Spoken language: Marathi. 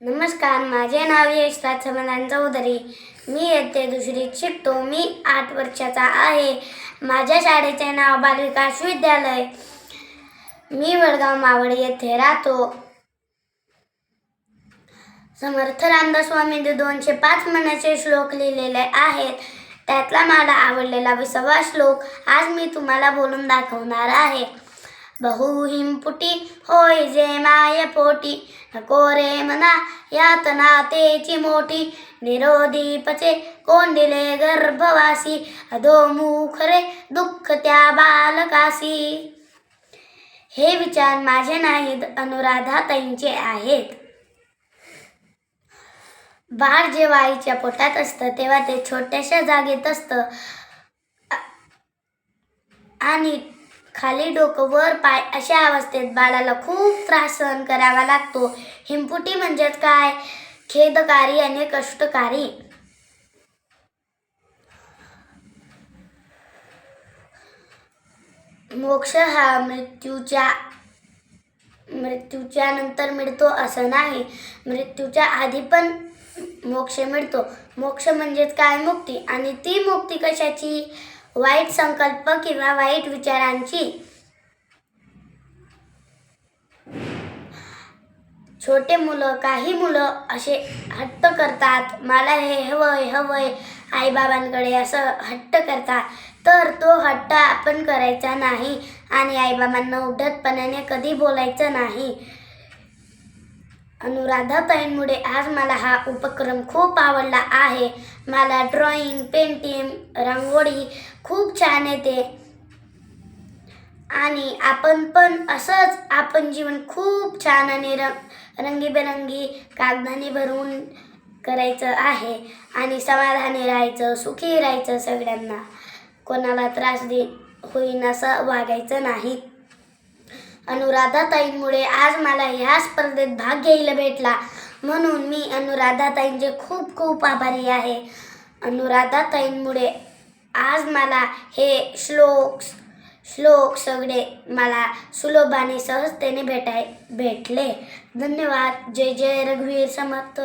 नमस्कार माझे नाव यशराज समाधान चौधरी मी येथे दुसरीत शिकतो. मी आठ वर्षाचा आहे. माझ्या शाळेचे नाव बालविकास विद्यालय. मी वडगाव मावळ येथे राहतो. समर्थ रामदास्वामींनी दोनशे पाच मनाचे श्लोक लिहिलेले आहेत. त्यातला मला आवडलेला विसावा श्लोक आज मी तुम्हाला बोलून दाखवणार आहे. बहुहिंपुटी होय जे माय पोटी. नको रे मना यातना तेची मोठी. निरोधीपचे कोण दिले गर्भवासी. अधोमुख रे दुःख त्या बालकासी. हे विचार माझे नाहीत अनुराधाताईंचे आहेत. बाळ जेव्हा आईच्या पोटात असतं तेव्हा ते छोट्याशा जागेत असतं. आणि खाली डोकं वर पाय अशा अवस्थेत बाळाला खूप त्रास सहन करावा लागतो. हिंपुटी म्हणजेच काय? खेदकारी आणि कष्टकारी. मोक्ष हा मृत्यूच्या मृत्यूच्या नंतर मिळतो असं नाही. मृत्यूच्या आधी पण मोक्ष मिळतो. मोक्ष म्हणजेच काय? मुक्ती. आणि ती मुक्ती कशाची? वाईट संकल्प किंवा वाईट विचारांची छोटे मुलं काही मुलं असे हट्ट करतात मला हे हवंय हवंय आईबाबांकडे असं हट्ट करतात तर तो हट्ट आपण करायचा नाही आणि आईबाबांना उद्धटपणाने कधी बोलायचं नाही. अनुराधाताईंमुळे आज मला हा उपक्रम खूप आवडला आहे. मला ड्रॉइंग पेंटिंग रांगोळी खूप छान येते. आणि आपण पण असंच आपण जीवन खूप छान आणि रंग रंगीबेरंगी कागदाने भरून करायचं आहे. आणि समाधानी राहायचं सुखी राहायचं सगळ्यांना. कोणाला त्रास दे होईन असं वागायचं नाही. अनुराधाताईंमुळे आज मला ह्या स्पर्धेत भाग घ्यायला भेटला. म्हणून मी अनुराधाताईंचे खूप खूप आभारी आहे. अनुराधाताईंमुळे आज मला हे श्लोक श्लोक सगळे मला सुलभ आणि सहजतेने भेटाय भेटले. धन्यवाद. जय जय. रघुवीर समर्थ